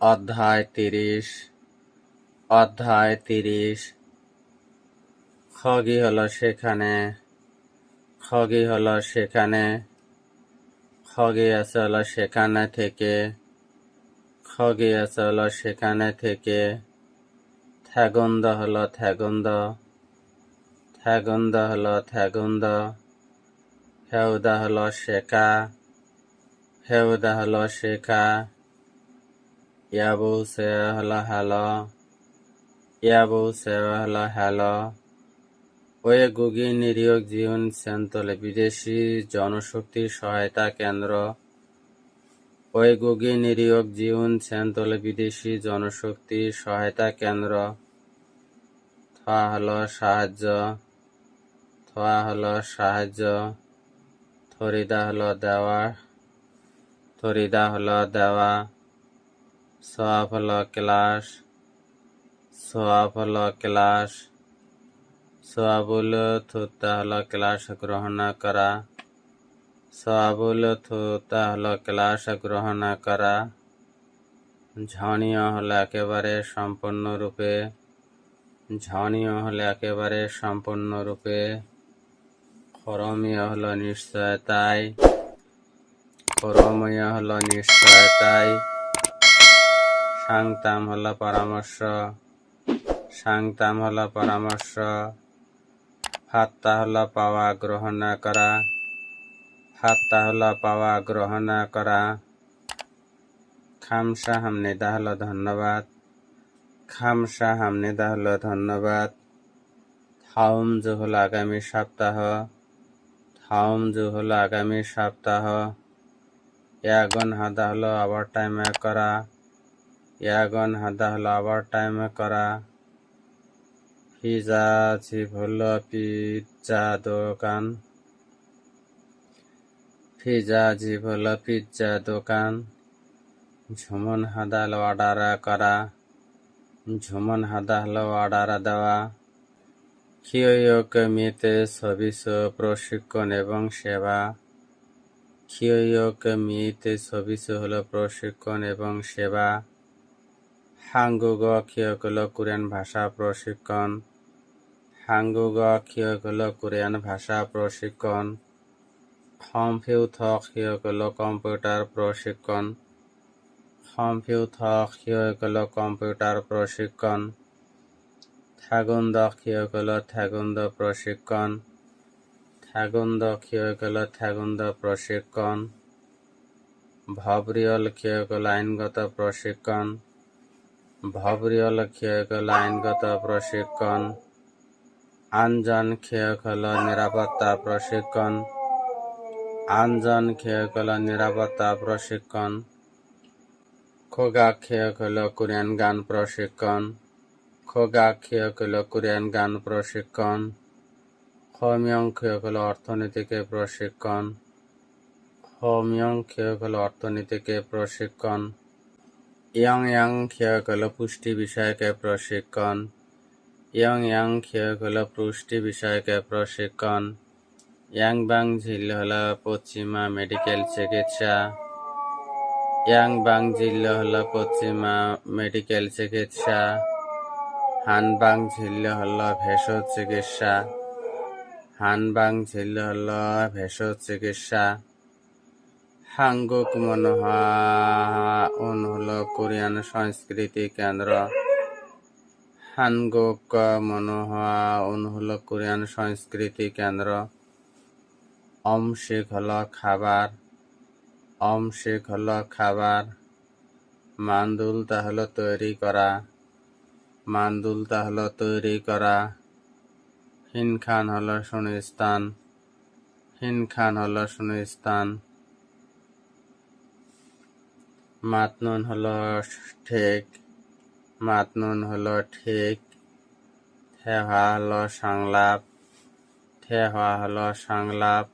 অধ্যায় তিরিশ অধ্যায় তিরিশ। খগি হলো সেখানে, খগি হলো সেখানে, খগি আছে হলো সেখানে থেকে, খগি আছে হলো সেখানে থেকে। থ্যাগন্দ হলো থ্যাগন্দ থ্যাগন্দ হলো থ্যাগন্দ হেউদা হলো শেখা হেউদা হলো শেখা ইয়াবু সে হলো হ্যালো ইয়াবু সে হলো হ্যালো ওয়ে গুগি নিরিয়োগ জীবন সেন্তলে বিদেশি জনশক্তি সহায়তা কেন্দ্র ওই গুগি নিরিয়োগ জীবন সেন্তলে বিদেশি জনশক্তি সহায়তা কেন্দ্র থা হলো সাহায্য থা হলো সাহায্য থরিদা হলো দেওয়া থরিদা হলো দেওয়া সোয়াব হলো ক্লাস, সোয়াব হলো ক্লাস, সোয়াবুল থুতা হলো ক্লাস গ্রহণ করা, সোয়াবুল থুতা হলো ক্লাস গ্রহণ করা। ঝনীয় হলো একেবারে সম্পূর্ণরূপে ঝনীয় হলো একেবারে সম্পূর্ণরূপে করমীয় হলো নিশ্চয়তাই করমীয় হলো নিশ্চয়তাই সাংতাম হলো পরামর্শ সাংতাম হলো পরামর্শ হাত্তা হলো পাওয়া গ্রহণ করা হাত্তা হলো পাওয়া গ্রহণ করা। খামসা হামনিদা হলো ধন্যবাদ খামসা হামনিদা হলো ধন্যবাদ। থাউম জু হলো আগামী সপ্তাহ, থাউম জু হলো আগামী সপ্তাহ। ইয়াগন হাদা হলো আবার টাইমে করা। ইয়াগন হাদা হলো আবার টাইমে করা। পিজা চিপ হলো পিৎজা দোকান পিজা জিপ হলো পিৎজা দোকান ঝুমন হাদা হলো অর্ডার করা। ঝুমন হাদা হলো অর্ডার দেওয়া। ক্ষিয়ক মিতে সবিস প্রশিক্ষণ এবং সেবা। ক্ষিয়ক মিতে সবিস হলো প্রশিক্ষণ এবং সেবা। হাঙ্গুগ ক্ষিয়ক হলো কোরিয়ান ভাষা প্রশিক্ষণ হাঙ্গুগ ক্ষিয়ক হলো কোরিয়ান ভাষা প্রশিক্ষণ কম্পিউথক ক্ষিয়ক হলো কম্পিউটার প্রশিক্ষণ কম্পিউথক ক্ষিয়ক হলো কম্পিউটার প্রশিক্ষণ থাগুন্দ ক্ষিয়ক হলো থাগুন্দ প্রশিক্ষণ থাগুন্দ ক্ষিয়ক হলো থাগুন্দ প্রশিক্ষণ ভবরিয়ল ক্ষিয়ক আইনগত প্রশিক্ষণ ক্ষিয়ক হলো আইনগত প্রশিক্ষণ। আনজন ক্ষিয়ক হলো নিরাপত্তা প্রশিক্ষণ। আনজন ক্ষিয়ক হলো নিরাপত্তা প্রশিক্ষণ। খোগা ক্ষিয়ক হলো কোরিয়ান গান প্রশিক্ষণ। খোগা ক্ষিয়ক হলো কোরিয়ান গান প্রশিক্ষণ। খমিয়ং ক্ষিয়ক হলো অর্থনীতিকে প্রশিক্ষণ। খমিয়ং ক্ষিয়ক হলো অর্থনীতিকে প্রশিক্ষণ। ইয়ং ইয়াং ক্ষিয়ক পুষ্টি বিষয়কে প্রশিক্ষণ ইয়ং ইয়াং ক্ষিয়ক পুষ্টি বিষয়কে প্রশিক্ষণ ইয়াংবাং ঝিল হল পশ্চিমা মেডিকেল চিকিৎসা ইয়াংবাং ঝিল হল পশ্চিমা মেডিকেল চিকিৎসা হানবাং ঝিল হল ভেষজ চিকিৎসা হানবাং ঝিল হল ভেষজ চিকিৎসা হাঙ্গুক মনোহা উন হলো কোরিয়ান সংস্কৃতি কেন্দ্র। হানগুক মনোহা উন হলো কোরিয়ান সংস্কৃতি কেন্দ্র। অমশিক হলো খাবার অমশিক হলো খাবার। মান্দুলতা হলো তৈরি করা মান্দুলতা হলো তৈরি করা। হিনখান হলো শূন্যস্থান হিনখান হলো শূন্যস্থান মাতনুন হলো ঠিক মাতনুন হলো ঠিক। থেহা হলো সংলাপ, থেহা হলো সংলাপ।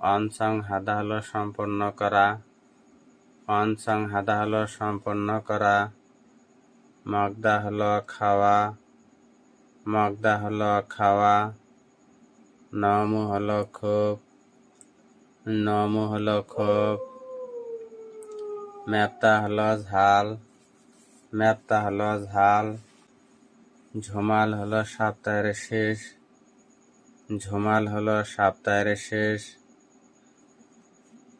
অনসং হাদা হলো সম্পন্ন করা, অনসং হাদা হলো সম্পন্ন করা। মগদা হলো খাওয়া, মগদা হলো খাওয়া। নমু হলো খুব নমু হলো খুব ম্যাপটা হলো ম্যাপ্তা হলো ঝুমাল হলো সপ্তাহের শেষ, ঝুমাল হলো সপ্তাহের শেষ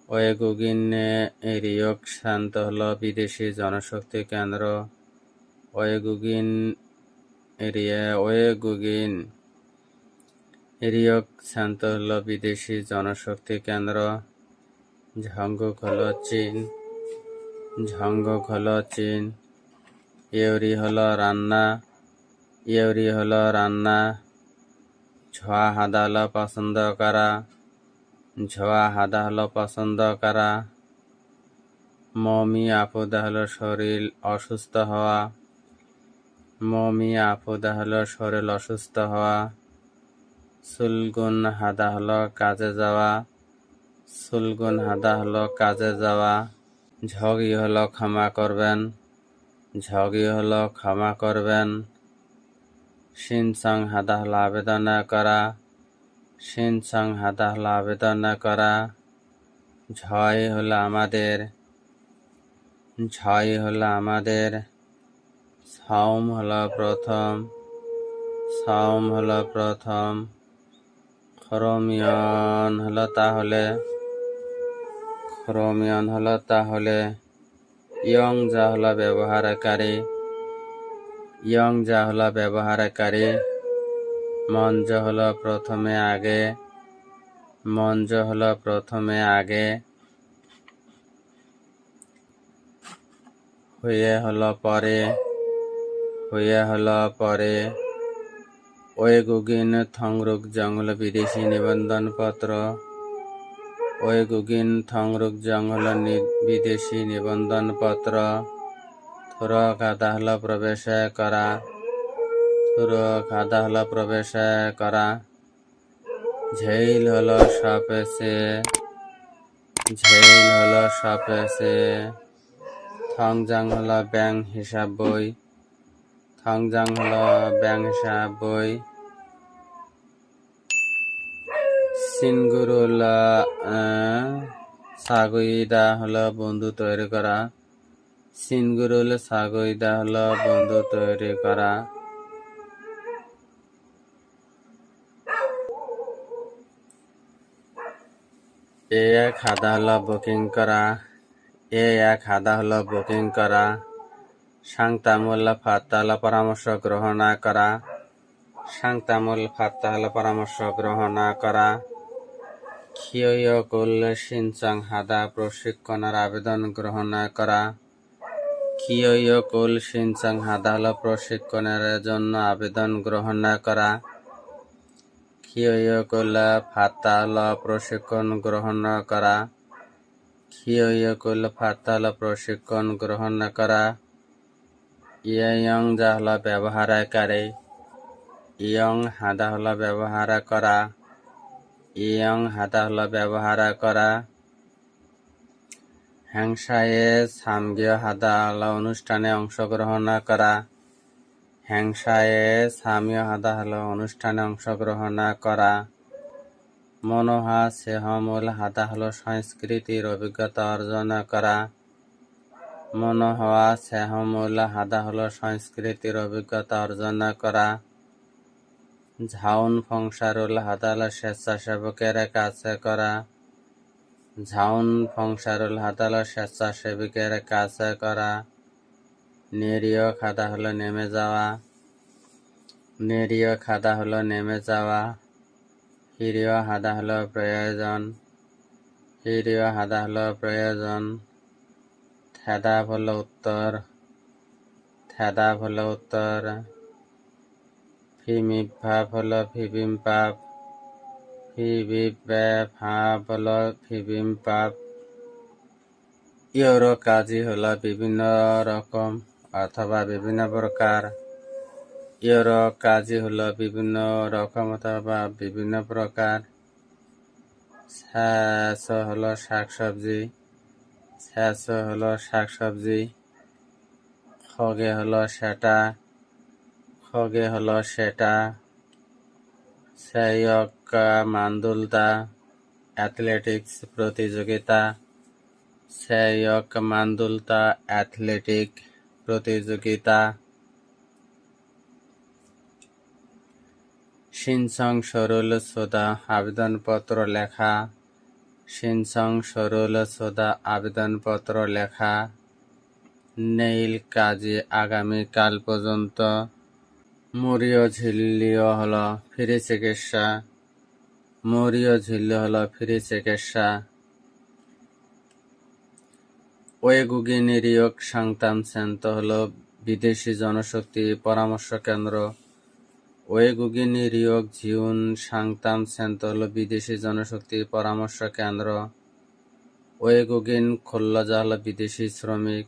ওয়েগুগিনে রিওক শান্ত হলো বিদেশি জনশক্তি কেন্দ্র, ওয়েগুগিন এরিয়া ওয়েগুগিন রিওক শান্ত হলো বিদেশি জনশক্তি কেন্দ্র ঝঙ্গুক হলো চীন ঝঙ্গুক হলো চীন। ইউরি হলো রান্না, ইউরি হলো রান্না। ছোয়া হাদা হলো পছন্দ করা ছোয়া হাদা হলো পছন্দ করা। মমি আপুদা হলো শরীর অসুস্থ হওয়া। মমি আপুদা হলো শরীর অসুস্থ হওয়া। সুলগুন হাদা হলো কাজে যাওয়া। সুলগুন হাদা হলো কাজে যাওয়া। ঝগি হলো ক্ষমা করবেন, ঝগি হলো ক্ষমা করবেন। সিনসং হাদা হলো আবেদন করা সিনসং হাদা হলো আবেদন করা। ঝয় হলো আমাদের, ঝয় হলো আমাদের। সাওম হলো প্রথম, সাওম হলো প্রথম। খরমিয়ন হলো তাহলে খরমিয়ন হলো তাহলে ইয়ং যা হলো ব্যবহারকারী। ইয়ং যা হলো ব্যবহারকারী। মঞ্জ হলো প্রথমে আগে। মঞ্জ হলো প্রথমে আগে। হয়ে হলো পরে। হয়ে হলো পরে। ওয়েগুগিন থংরুক জঙ্গল বিদেশি নিবন্ধন পত্র ওয়েগুগিন থংরুক জঙ্গল বিদেশি নিবন্ধন পত্র থুর কাদাহল প্রবেশ করা। থুর কাদাহল প্রবেশ করা। ঝেইল হলো সাপেসে ঝেইল হলো সাপেসে থংজাং হলো ব্যাংক হিসাব বই। থংজাং হলো ব্যাংক হিসাব বই। সিনগুরুল সাগুইদা হলো বন্ধু তৈরি করা। সিনগুরুল সাগুইদা হলো বন্ধু তৈরি করা। এ এক হাদা হলো বুকিং করা। এ এক হাদা হলো বুকিং করা। সাংতামুল ফাত্তাল পরামর্শ গ্রহণ করা। সাংতামুল ফাত্তাল পরামর্শ গ্রহণ করা। খিয়কুল সিনচাং হাদা প্রশিক্ষণের আবেদন গ্রহণ করা। খিয়কুল সিনচাং হাদা হলো প্রশিক্ষণের জন্য আবেদন গ্রহণ করা। খিয়কুল ফাত্তাল প্রশিক্ষণ গ্রহণ করা। খিয়কুল ফাত্তাল প্রশিক্ষণ গ্রহণ করা। ইয়ং যা হলো ব্যবহারকারী। ইয়ং হাদা হলো ব্যবহার করা। ইয়ং হাদা হলো ব্যবহার করা। হ্যাংসায়ে সামগীয় হাদা হলো অনুষ্ঠানে অংশগ্রহণ করা। হ্যাংসায়ে সামীয় হাদা হলো অনুষ্ঠানে অংশগ্রহণ করা। মনোহা সেহমূল হাদা হলো সংস্কৃতির অভিজ্ঞতা অর্জন করা। মনোহা সেহমূল হাদা হলো সংস্কৃতির অভিজ্ঞতা অর্জন করা। ঝাউন ফংসারুল হাদাল স্বেচ্ছাসেবকের কাছে করা। ঝাউন ফংসারুল হাদাল স্বেচ্ছাসেবিকের কাছে করা। নিরীয় খাদা হলো নেমে যাওয়া। নিরীয় খাদা হলো নেমে যাওয়া। হিরীয় হাদা হলো প্রয়োজন। হিরীয় হাদা হলো প্রয়োজন। থেদা হলো উত্তর। থেদা হলো উত্তর। ফিবিম্পাপ ফিবিভাব হলো কাজই হলো বিভিন্ন রকম অথবা বিভিন্ন প্রকার। ইউরো কাজই হলো বিভিন্ন রকম অথবা বিভিন্ন প্রকার। শ্যাস হলো শাকসবজি। শ্যাস হলো শাকসবজি। খগে হলো সেটা। খগে হলো সেটা। সেয়ক মান্দুলতা, অ্যাথলেটিক্স প্রতিযোগিতা। সেয়ক মান্দুলতা, অ্যাথলেটিক প্রতিযোগিতা। সিনসং সরল সোদা আবেদনপত্র লেখা। সিনসং সরল সোদা আবেদনপত্র লেখা। নেইল কাজে আগামীকাল পর্যন্ত মরিয় ঝিল্লিও হল ফ্রি চিকিৎসা। মরিয় ঝিল্লি হল ফ্রি চিকিৎসা। ওয়েগুগি নিরিয়ক সাংতাম সেন্ত হল বিদেশি জনশক্তি পরামর্শ কেন্দ্র। ওয়েগুগি নিরিয়ক জিউন সাংতাম সেন্ত হল বিদেশি জনশক্তি পরামর্শ কেন্দ্র। ওয়েগুগিন খোল্লজা হল বিদেশি শ্রমিক।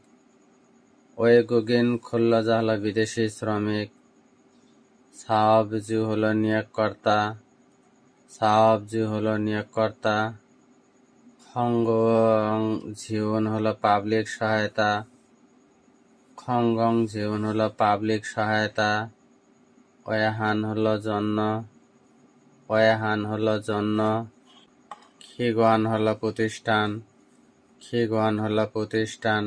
ওয়েগুগিন খোল্লজা হল বিদেশি শ্রমিক। সাহাবজু হল নিয়োগকর্তা সাহাবজু হল নিয়োগকর্তা, খঙ্গং জীবন হলো পাবলিক সহায়তা, খঙ্গং জীবন হলো পাবলিক সহায়তা ওয়াহান হলো জন্য ওয়াহান হলো জন্য খিগুয়ান হলো প্রতিষ্ঠান খিগুয়ান হলো প্রতিষ্ঠান,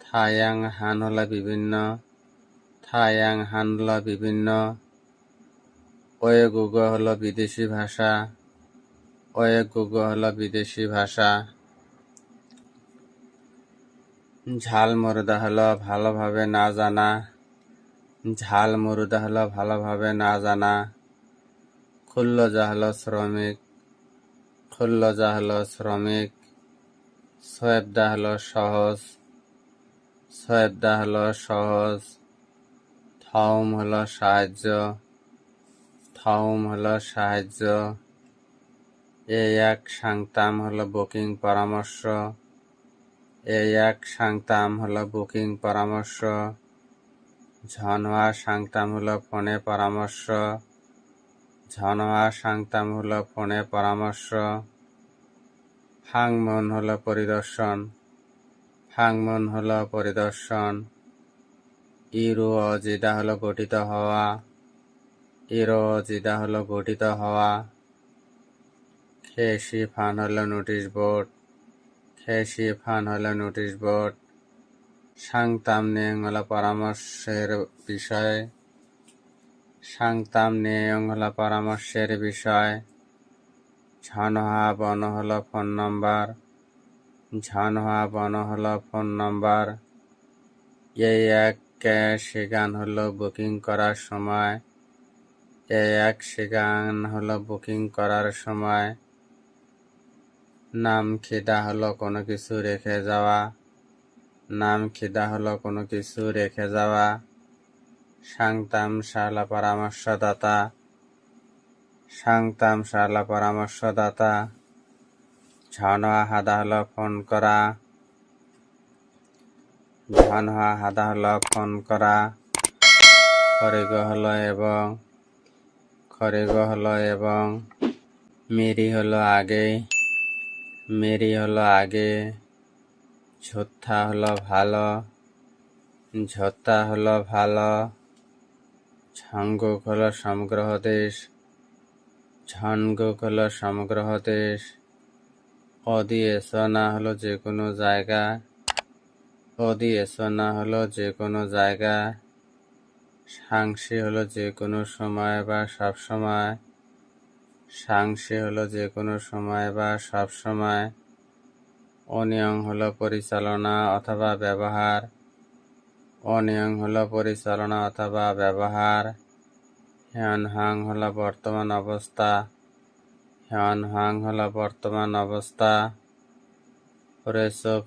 থায়াং হান হলো বিভিন্ন থায়াং হলো বিভিন্ন ওয়েগুগ হলো বিদেশি ভাষা, ওয়েগুগ হল বিদেশি ভাষা। ঝাল মুরদা হলো ভালোভাবে না জানা। ঝাল মুরদা হলো ভালোভাবে না জানা। খুল্লজা হলো শ্রমিক, খুল্লজা হলো শ্রমিক। সোয়েবদা হলো সহজ, সোয়েবদা হলো সহজ। থাউম হল সাহায্য থাউম হল সাহায্য। এই এক সাংতাম হলো বুকিং পরামর্শ এই এক সাংতাম হলো বুকিং পরামর্শ। ঝনওয়া সাংতাম হল ফোনে পরামর্শ, ঝনওয়া সাংতাম হল ফোনে পরামর্শ। ফাংমন হল পরিদর্শন ফাংমন হল পরিদর্শন। ইরু অজিদা হলো গঠিত হওয়া। ইরো অজিদা হলো গঠিত হওয়া। খেসি ফান হলো নোটিশ বোর্ড। খেসি ফান হলো নোটিশ বোর্ড। সাংতাম নেং হলো পরামর্শের বিষয়। সাংতাম নেং হলো পরামর্শের বিষয়। ঝনহা বন হলো ফোন নম্বর। ঝনহা বন হলো ফোন নম্বর। এই এক সেগান হলো বুকিং করার সময়? এই এক সেগান হলো বুকিং করার সময়? নাম খিদা হলো কোনো কিছু রেখে যাওয়া। নাম খিদা হলো কোনো কিছু রেখে যাওয়া। সাংতাম শালা পরামর্শদাতা। সাংতাম শালা পরামর্শদাতা। ঝনহা হাদা হলো ফোন করা। ঝনহা হাদা হলো ফোন করা। খরিগ হলো এবং খরিগ হলো এবং মেরি হলো আগে। মেরি হলো আগে। ঝোত্থা হলো ভালো। ঝোত্তা হলো ভালো। ঝঙ্গুক হলো সমগ্র দেশ। ঝনগুক হলো সমগ্র দেশ। অদি এসনা হলো যে কোনো জায়গা। এসনা হলো যে কোনো জায়গা সাংসি হলো যে কোনো সময় বা সব সময় সাংসি হলো যে কোনো সময় বা সব সময় অনিয়ং হলো পরিচালনা অথবা ব্যবহার অনিয়ং হলো পরিচালনা অথবা ব্যবহার হ্যান হাং হলো বর্তমান অবস্থা হ্যান হাং হলো বর্তমান অবস্থা রেসক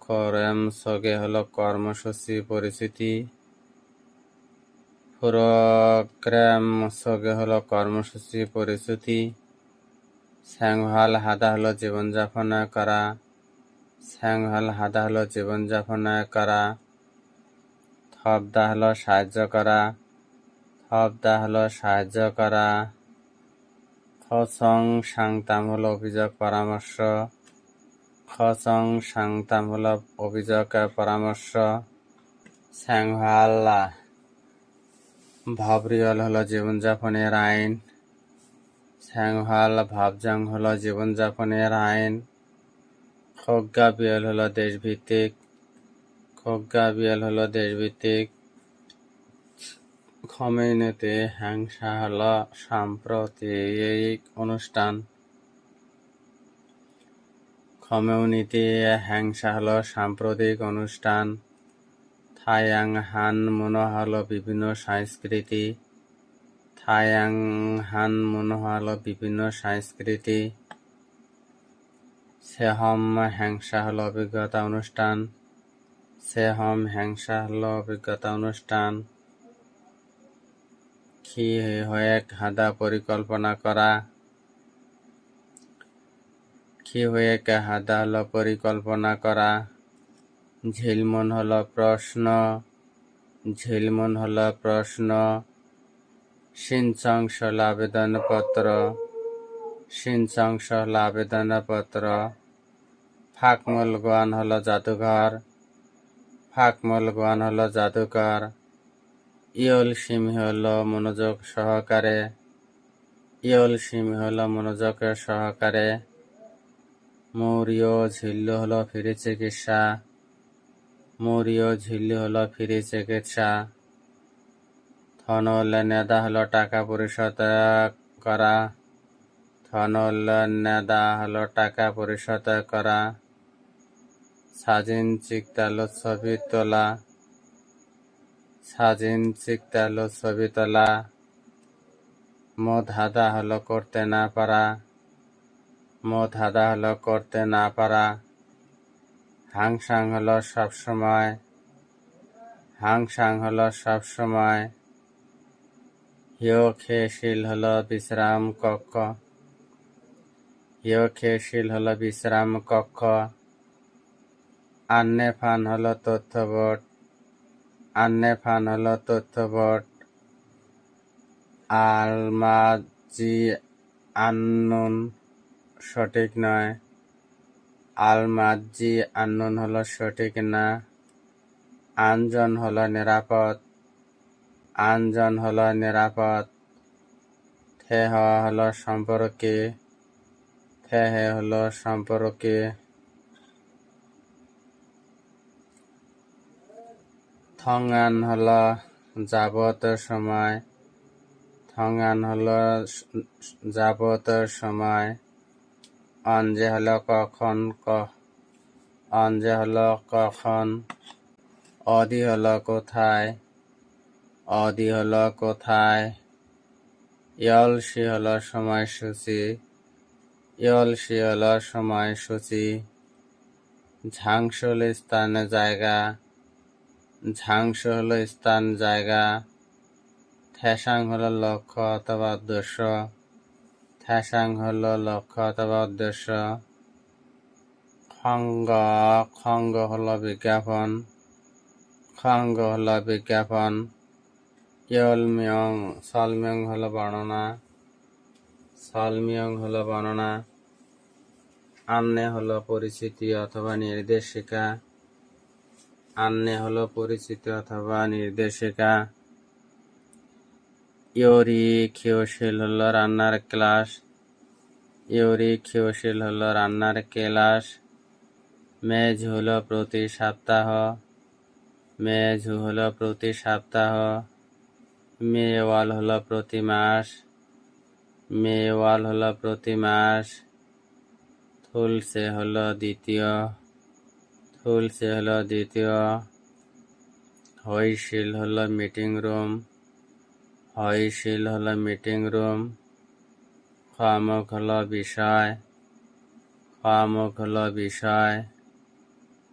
খরম সগে হলো কর্মসূচি পরিচিতি। প্রোগ্রাম সগে হলো কর্মসূচি পরিচিতি। স্যাংহাল হাদা হলো জীবনযাপন করা। স্যাংহাল হাদা হলো জীবনযাপন করা। থবদা হলো সাহায্য করা। থবদা হলো সাহায্য করা। খসং সাংতাম হলো অভিযোগ পরামর্শ। খসং সাংতাম হলো অভিযোগ পরামর্শ স্যাংহাল্লা। ভাবরিয়ল হলো জীবনযাপনের আইন। স্যাংহাল ভাবজাং হলো জীবনযাপনের আইন। খগ্গা বিএল হলো দেশভিত্তিক। খগ্গা বিএল হলো দেশভিত্তিক। খমেইনিতে হিংসা হলো সাম্প্রতিক অনুষ্ঠান। খমেউনিতে হিংসা হলো সাম্প্রতিক অনুষ্ঠান থায়াং হান মনে হলো বিভিন্ন সংস্কৃতি থায়াং হান মনে হলো বিভিন্ন সংস্কৃতি, সেহম হিংসা হলো অভিজ্ঞতা অনুষ্ঠান, সেহম হিংসা হলো অভিজ্ঞতা অনুষ্ঠান, কি হয়ে হাদা পরিকল্পনা করা কি হয়ে হাদা হলো পরিকল্পনা করা। ঝিলমন হলো প্রশ্ন। ঝিলমন হলো প্রশ্ন। সিনচাংশ হলো আবেদনপত্র। সিনচাংশ হলো আবেদনপত্র। ফাকমল গোয়ান হলো জাদুঘর। ফাকমল গোয়ান হলো জাদুঘর। ইয়ল সিমি হলো মনোযোগ সহকারে। ইয়ল সিমি হলো মনোযোগ সহকারে। মৌর্য ঝিল্লু হল ফ্রি চিকিৎসা মৌর্য ঝিল্লু হলো ফ্রি চিকিৎসা থনল নেদা হলো, টাকা পরিশোধ করা। থনল নেদা হলো, টাকা পরিশোধ, করা। সাজিন চিকতালো, ছবি তোলা। সাজিন চিকতালো, ছবি তোলা। মদ হাদা হলো, করতে না পারা। মদ হাদা হলো করতে না পারা, হাংসাং হলো সবসময় হাংসাং হলো সবসময় খেশিল হলো বিশ্রাম কক্ষ হিও খেশিল হলো বিশ্রাম কক্ষ। আন্নে ফান হলো তথ্য বোর্ড আন্নে ফান হলো তথ্য বোর্ড আলমাজি আন্নুন সঠিক নয়। আলমাজি আন্নুন হল সঠিক না। আনজন হলো নিরাপদ। আনজন হলো নিরাপদ। থে হওয়া হলো সম্পর্কে। থেহে হলো সম্পর্কে। থঙ্গান হল যাবত সময়। থঙ্গান হলো যাবত সময়। অঞ্জে হলো কখন ক অঞ্জে হলো কখন অদি হলো কোথায় অদি হলো কোথায় ইয়লসি হলো সময়সূচি ইয়লসি হলো সময়সূচি ঝাংসুল স্থানে জায়গা ঝাংস হলো স্থান জায়গা থ্যাসাং হলো লক্ষ্য অথবা উদ্দেশ্য থ্যাসাং হলো লক্ষ্য অথবা উদ্দেশ্য। খঙ্গ খঙ্গ হলো বিজ্ঞাপন। খঙ্গ হলো বিজ্ঞাপন। ইয়লমিয়ং, সলমিয়ং হলো বর্ণনা। সলমিয়ং হলো বর্ণনা। আন্নে হলো পরিচিতি অথবা নির্দেশিকা। আন্নে হলো পরিচিতি অথবা নির্দেশিকা। ইউরি খিওশিল হলো রান্নার ক্লাস। ইউরি খিওশিল হলো রান্নার ক্লাস। মেজ হলো প্রতি সপ্তাহ। মেজ হলো প্রতি সপ্তাহ। মেওয়াল হলো প্রতি মাস। মেওয়াল হলো প্রতি মাস। থুলসে হলো দ্বিতীয়। থুলসে হলো দ্বিতীয়। হইশিল হলো মিটিং রুম। হইশিল হলো মিটিং রুম খামুক হলো বিষয় খামুক হলো বিষয়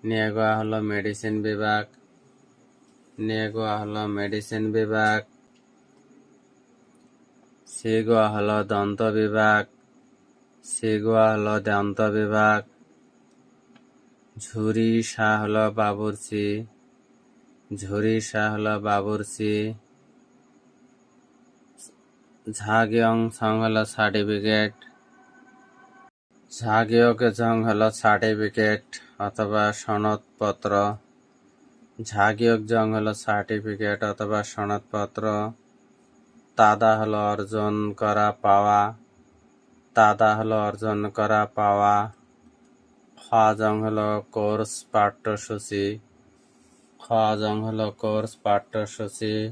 নেগোয়া হলো মেডিসিন বিভাগ নেগোয়া হলো মেডিসিন বিভাগ সিগোয়া হলো দন্ত বিভাগ সিগোয়া হলো দন্ত বিভাগ ঝুরি শাহ হলো বাবুরচি ঝুরি শাহ হলো বাবুরচি সং হলো সার্টিফিকেট। ঝাগিয়কে জং হলো সার্টিফিকেট অথবা সনদপত্র। ঝাগিয়ক জং হলো সার্টিফিকেট অথবা সনদপত্র। তাদা হলো অর্জন করা পাওয়া। তাদা হলো অর্জন করা পাওয়া। খাজং হলো কোর্স পাঠ্যসূচি। খাজং হলো কোর্স পাঠ্যসূচি।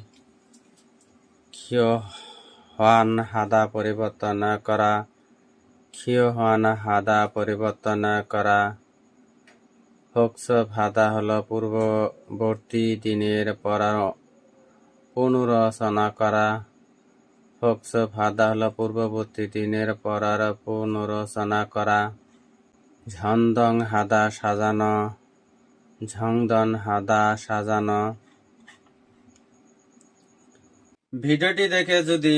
ক্ষিয় হওয়ান হাদা পরিবর্তন করা। ক্ষিয় হওয়ান হাদা পরিবর্তন করা। হোক্স ভাদা হল পূর্ববর্তী দিনের পড়া পুনরচনা করা। হোক্স ভাদা হল পূর্ববর্তী দিনের পড়ার পুনরচনা করা। ঝন্দং হাদা সাজানো। ঝংদন হাদা সাজানো। ভিডিওটি দেখে যদি